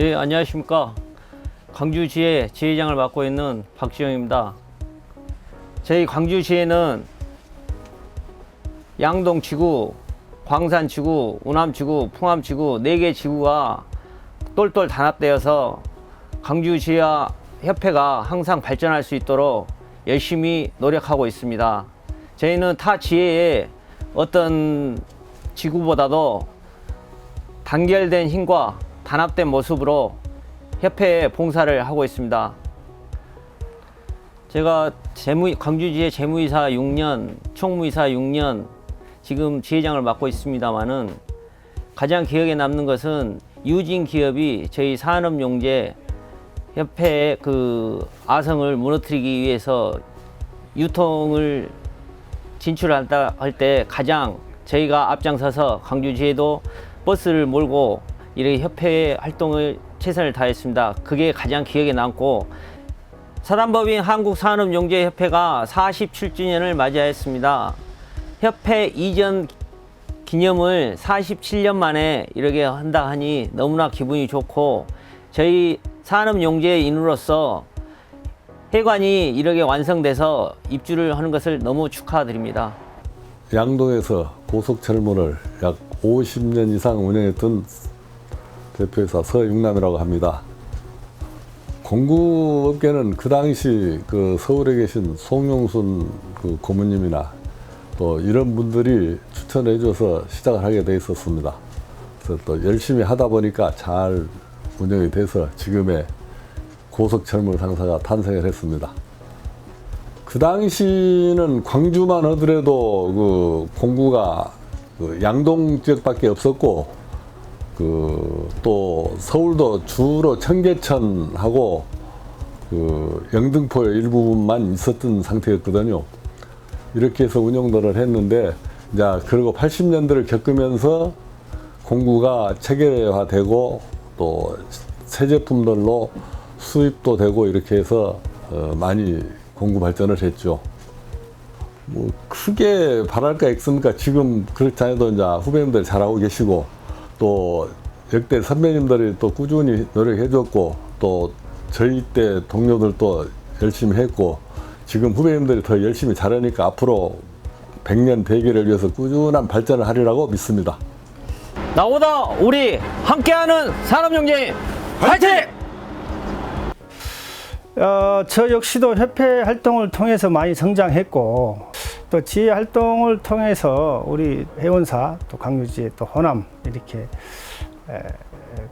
네, 안녕하십니까. 광주지회 지회장을 맡고 있는 박지영입니다. 저희 광주시에는 양동지구, 광산지구, 우남지구, 풍암지구 4개 지구가 똘똘 단합되어서 광주지하 협회가 항상 발전할 수 있도록 열심히 노력하고 있습니다. 저희는 타 지혜의 어떤 지구보다도 단결된 힘과 단합된 모습으로 협회에 봉사를 하고 있습니다. 제가 재무, 광주지회 재무이사 6년, 총무이사 6년, 지금 지회장을 맡고 있습니다만은 가장 기억에 남는 것은 유진 기업이 저희 산업용재 협회의 그 아성을 무너뜨리기 위해서 유통을 진출한다 할 때 가장 저희가 앞장서서 광주지에도 버스를 몰고 이렇게 협회 활동을 최선을 다했습니다. 그게 가장 기억에 남고 사단법인 한국산업용재협회가 47주년을 맞이하였습니다. 협회 이전 기념을 47년 만에 이렇게 한다 하니 너무나 기분이 좋고 저희 산업용재인으로서 회관이 이렇게 완성돼서 입주를 하는 것을 너무 축하드립니다. 양동에서 고속철문을 약 50년 이상 운영했던 대표이사 서육남이라고 합니다. 공구업계는 그 당시 그 서울에 계신 송용순 그 고모님이나 또 이런 분들이 추천해 줘서 시작을 하게 돼 있었습니다. 그래서 또 열심히 하다 보니까 잘 운영이 돼서 지금의 고속철물 상사가 탄생을 했습니다. 그 당시는 광주만 하더라도 그 공구가 그 양동 지역밖에 없었고 그 또 서울도 주로 청계천하고 그 영등포 일부분만 있었던 상태였거든요. 이렇게 해서 운영들을 했는데 이제 그리고 80년대를 겪으면서 공구가 체계화되고 또 새 제품들로 수입도 되고 이렇게 해서 어, 많이 공구 발전을 했죠. 뭐 크게 바랄 거 있습니까? 지금 그렇지 않아도 이제 후배님들 잘하고 계시고 또 역대 선배님들이 또 꾸준히 노력해줬고 또 저희 때 동료들도 열심히 했고 지금 후배님들이 더 열심히 잘하니까 앞으로 100년 100일을 위해서 꾸준한 발전을 하리라고 믿습니다. 나보다 우리 함께하는 산업용재 화이팅! 어, 저 역시도 협회 활동을 통해서 많이 성장했고 또 지혜 활동을 통해서 우리 회원사 또 강유지 또 호남 이렇게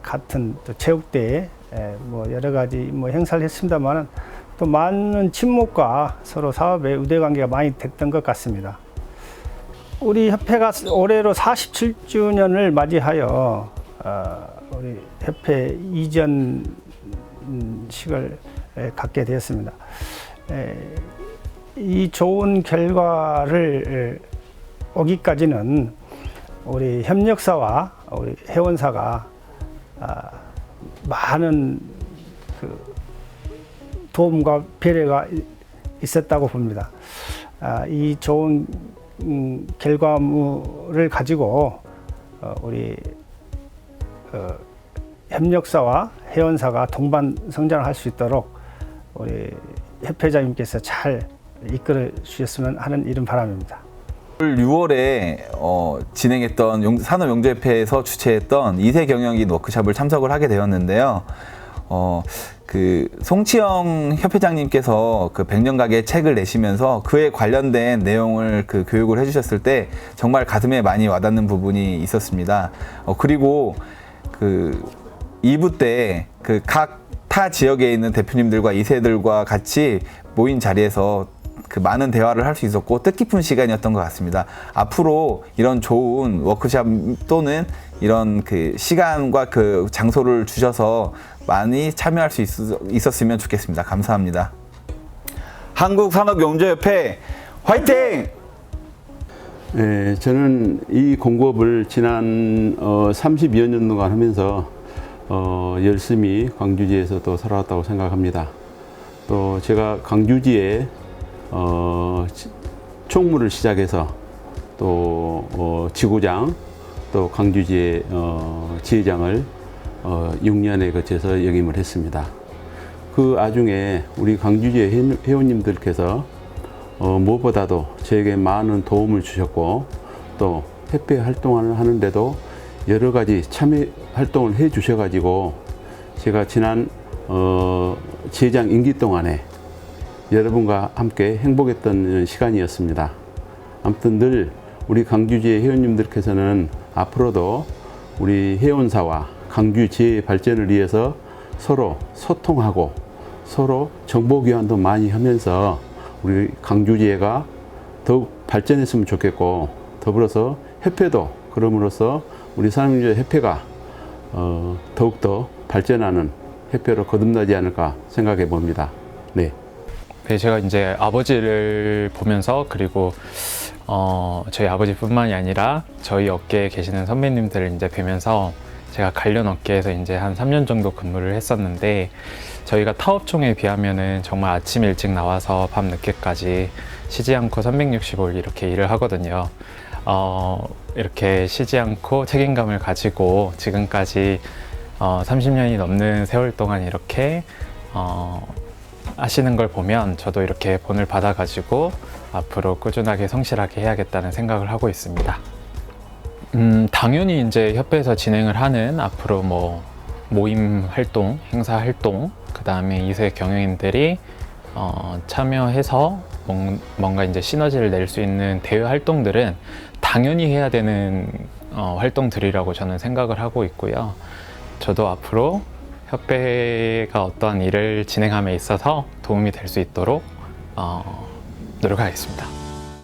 같은 또 체육대회 에, 뭐 여러 가지 뭐 행사를 했습니다만은 또 많은 친목과 서로 사업의 유대 관계가 많이 됐던 것 같습니다. 우리 협회가 올해로 47주년을 맞이하여 어, 우리 협회 이전 음, 식을 에, 갖게 되었습니다. 에, 이 좋은 결과를 에, 오기까지는 우리 협력사와 우리 회원사가 아, 많은 그 도움과 배려가 이- 있었다고 봅니다. 아, 이 좋은 음, 결과물을 가지고 어, 우리 어, 협력사와 회원사가 동반 성장할 수 있도록 우리 협회장님께서 잘 이끌어 주셨으면 하는 이런 바람입니다. 올 6월에 어, 진행했던 용- 산업용재협회에서 주최했던 이세 경영인 워크숍을 참석을 하게 되었는데요. 어, 그 송치영 협회장님께서 그 100년 가게 책을 내시면서 그에 관련된 내용을 그 교육을 해주셨을 때 정말 가슴에 많이 와닿는 부분이 있었습니다. 어, 그리고 그 2부 때 그 각 타 지역에 있는 대표님들과 이세들과 같이 모인 자리에서 그 많은 대화를 할 수 있었고 뜻깊은 시간이었던 것 같습니다. 앞으로 이런 좋은 워크샵 또는 이런 그 시간과 그 장소를 주셔서 많이 참여할 수 있, 있었으면 좋겠습니다. 감사합니다. 한국산업용재협회 화이팅! 예, 저는 이 공급을 지난 어, 32여 년 동안 하면서 어, 열심히 광주지에서 또 살아왔다고 생각합니다. 또 제가 광주지에 어, 치- 총무를 시작해서 또 어, 지구장 또 광주지의 어, 지회장을 어, 6년에 거쳐서 역임을 했습니다. 그 아중에 우리 광주지의 회- 회원님들께서 어, 무엇보다도 저에게 많은 도움을 주셨고 또 협회 활동을 하는데도 여러 가지 참여 활동을 해 주셔가지고 제가 지난 어, 지회장 임기 동안에 여러분과 함께 행복했던 시간이었습니다. 아무튼 늘 우리 강주지의 회원님들께서는 앞으로도 우리 회원사와 강주지의 발전을 위해서 서로 소통하고 서로 정보 교환도 많이 하면서 우리 강주지회가 더욱 발전했으면 좋겠고 더불어서 협회도 그럼으로써 우리 산업인재 협회가 어, 더욱더 발전하는 협회로 거듭나지 않을까 생각해 봅니다. 네. 네, 제가 이제 아버지를 보면서 그리고 어, 저희 아버지뿐만이 아니라 저희 업계에 계시는 선배님들을 이제 뵈면서 제가 관련 업계에서 이제 한 3년 정도 근무를 했었는데 저희가 타업종에 비하면은 정말 아침 일찍 나와서 밤 늦게까지 쉬지 않고 365일 이렇게 일을 하거든요. 어, 이렇게 쉬지 않고 책임감을 가지고 지금까지 어, 30년이 넘는 세월 동안 이렇게 어, 하시는 걸 보면 저도 이렇게 본을 받아가지고 앞으로 꾸준하게 성실하게 해야겠다는 생각을 하고 있습니다. 음, 당연히 이제 협회에서 진행을 하는 앞으로 뭐 모임 활동, 행사 활동, 그 다음에 이세 경영인들이 어, 참여해서 뭔- 뭔가 이제 시너지를 낼 수 있는 대외 활동들은 당연히 해야 되는 어, 활동들이라고 저는 생각을 하고 있고요. 저도 앞으로 협회가 어떠한 일을 진행함에 있어서 도움이 될 수 있도록 어, 노력하겠습니다.